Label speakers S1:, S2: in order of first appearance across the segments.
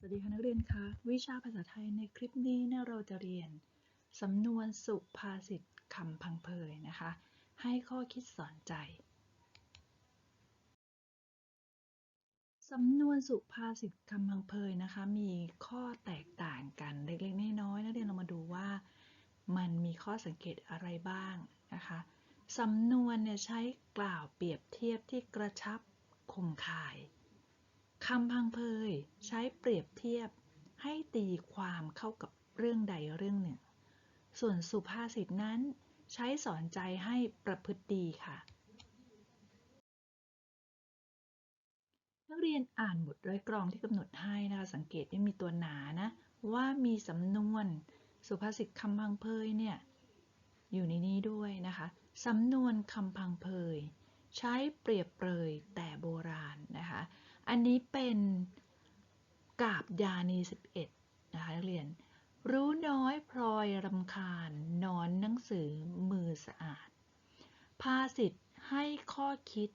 S1: สวัสดีค่ะนักเรียนคะวิชาภาษาไทยในคลิปนี้เนี่ยเราจะเรียนสำนวนสุภาษิตคำพังเพยนะคะ ให้ข้อคิดสอนใจสำนวนสุภาษิตคำพังเพยนะคะ มีข้อแตกต่างกันเล็กๆน้อยๆนักเรียนเรามาดูว่ามันมีข้อสังเกตอะไรบ้างนะคะสำนวนเนี่ยใช้กล่าวเปรียบเทียบที่กระชับคมคาย คำพังเพยใช้เปรียบเทียบให้ตีความเข้ากับเรื่องใดเรื่องหนึ่ง ส่วนสุภาษิตนั้น ใช้สอนใจให้ประพฤติดีค่ะ นักเรียนอ่านบทร้อยกรองที่กำหนดให้นะคะสังเกตว่ามีตัวหนานะ ว่ามีสำนวน สุภาษิตคำพังเพยเนี่ยอยู่ในนี้ด้วยนะคะสำนวนคำพังเพยใช้เปรียบเปรยแต่โบราณนะคะ อันนี้เป็นกาบยานี 11 นะคะนักเรียน รู้น้อยพลอยรำคาญนอนหนังสือมือสะอาด ภาษิตให้ข้อคิด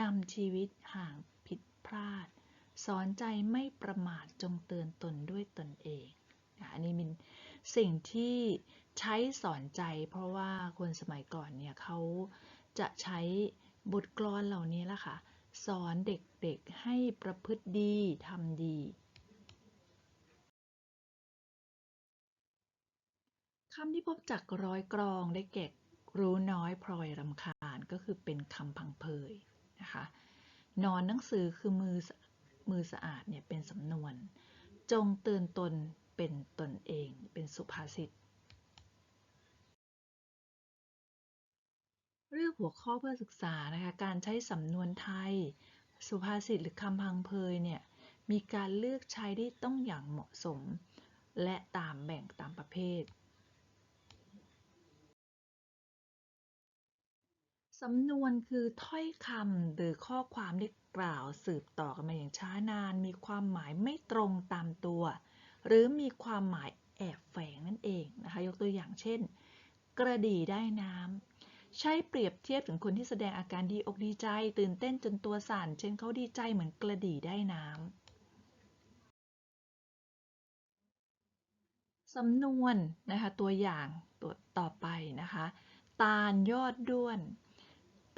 S1: นำชีวิตห่างผิดพลาด สอนใจไม่ประมาทจงเตือนตนด้วยตนเองนะอันนี้เป็นสิ่งที่ใช้สอนใจ เพราะว่าคนสมัยก่อนเนี่ยเขาจะใช้บทกลอนเหล่านี้ละค่ะ สอนเด็กๆให้ประพฤติดีทำดี คำที่พบจากร้อยกรองได้แก่รู้น้อยพลอยรำคาญก็คือเป็นคำพังเพยนะคะ นอนหนังสือคือมือมือสะอาดเนี่ยเป็นสำนวน จงเตือนตนเป็นตนเอง เป็นสุภาษิต เลือกหัวข้อเพื่อศึกษานะคะการใช้สำนวนไทย สุภาษิตหรือคำพังเพยเนี่ยมีการเลือกใช้ที่ต้องอย่างเหมาะสม และตามแบ่งตามประเภทสำนวนคือถ้อยคำหรือข้อความที่กล่าวสืบต่อกันมาอย่างช้านาน มีความหมายไม่ตรงตามตัว หรือมีความหมายแอบแฝงนั่นเองนะคะ ยกตัวอย่างเช่น กระดี่ได้น้ำ ใช้เปรียบเทียบถึงคนที่แสดงอาการดีอกดีใจ ตื่นเต้นจนตัวสั่น เช่นเขาดีใจเหมือนกระดี่ได้น้ำสำนวนนะคะตัวอย่างตัวต่อไปนะคะ ตาลยอดด้วน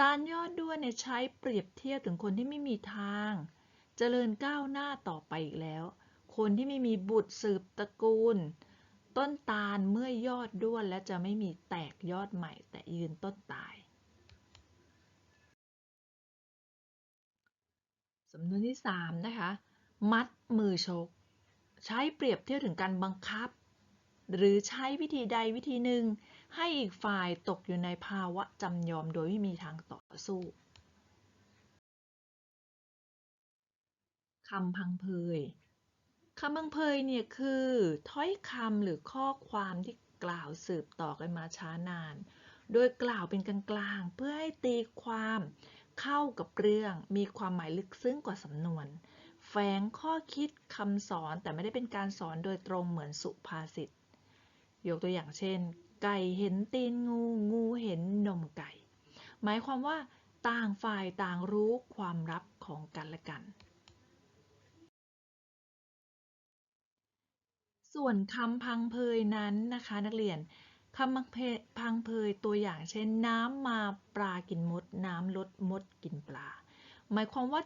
S1: ตาลยอดด้วนเนี่ยใช้เปรียบเทียบถึงคนที่ไม่มีทาง เจริญก้าวหน้าต่อไปอีกแล้ว คนที่ไม่มีบุตรสืบตระกูล ต้นตาลเมื่อยอดด้วนและจะไม่มีแตกยอดใหม่ แต่ยืนต้นตายสำนวนที่3นะคะ มัดมือชก ใช้เปรียบเทียบถึงการบังคับ หรือใช้วิธีใดวิธีหนึ่ง ให้อีกฝ่ายตกอยู่ในภาวะจำยอมโดยไม่มีทางต่อสู้คำพังเพย คำพังเพยเนี่ยคือถ้อยคำหรือข้อความที่กล่าวสืบต่อกันมาช้านาน โดยกล่าวเป็นกลางๆเพื่อให้ตีความเข้ากับเรื่องมีความหมายลึกซึ้งกว่าสำนวน แฝงข้อคิดคำสอนแต่ไม่ได้เป็นการสอนโดยตรงเหมือนสุภาษิต ยกตัวอย่างเช่น ไก่เห็นตีนงู งูเห็นนมไก่ หมายความว่าต่างฝ่ายต่างรู้ความลับของกันและกัน ส่วนคำพังเพยนั้นนะคะ นักเรียนคำพังเพยตัวอย่างเช่น น้ำมาปลากินมด น้ำลดมดกินปลา หมายความว่า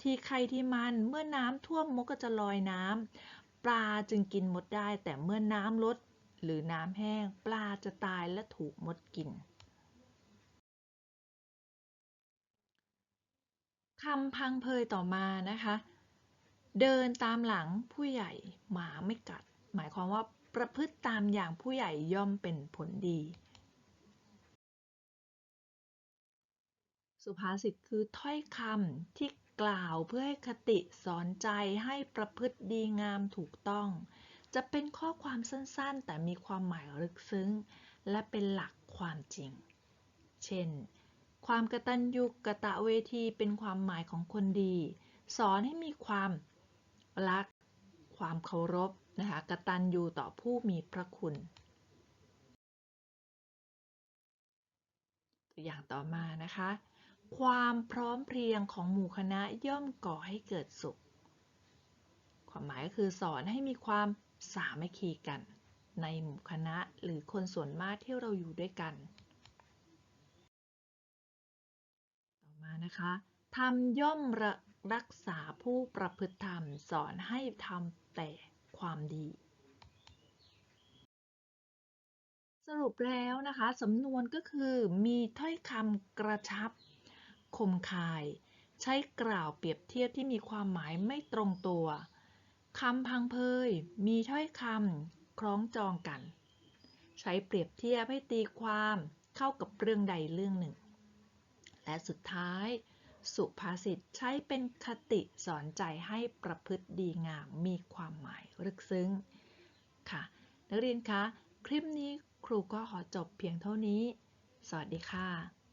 S1: ทีใครที่มันเมื่อน้ำท่วมมดก็จะลอยน้ำปลาจึงกินมดได้ แต่เมื่อน้ำลดหรือน้ำแห้ง ปลาจะตายและถูกมดกินคำพังเพยต่อมานะคะ เดินตามหลังผู้ใหญ่หมาไม่กัด หมายความว่าประพฤติตามอย่างผู้ใหญ่ย่อมเป็นผลดี สุภาษิตคือถ้อยคำที่กล่าวเพื่อให้คติสอนใจให้ประพฤติดีงามถูกต้อง จะเป็นข้อความสั้นๆ แต่มีความหมายลึกซึ้ง และเป็นหลักความจริง เช่น ความกตัญญูกะตะเวทีเป็นความหมายของคนดี สอนให้มีความรัก ความเคารพ นะคะกตัญญูต่อผู้มีพระคุณ ตัวอย่างต่อมานะคะ ความพร้อมเพรียงของหมู่คณะย่อมก่อให้เกิดสุข ความหมายก็คือสอนให้มีความสามัคคีกัน ในหมู่คณะหรือคนส่วนมากที่เราอยู่ด้วยกัน ต่อมานะคะทำย่อมรรักษาผู้ประพฤติธรรมสอนให้ทำแต่ ความดี สรุปแล้วนะคะสำนวนก็คือมีถ้อยคำกระชับคมคาย ใช้กล่าวเปรียบเทียบที่มีความหมายไม่ตรงตัวคำพังเพยมีถ้อยคำคล้องจองกัน ใช้เปรียบเทียบให้ตีความเข้ากับเรื่องใดเรื่องหนึ่ง และสุดท้าย สุภาษิตใช้เป็นคติสอนใจให้ประพฤติดีงามมีความหมายลึกซึ้งค่ะ นักเรียนคะ คลิปนี้ครูก็ขอจบเพียงเท่านี้ สวัสดีค่ะ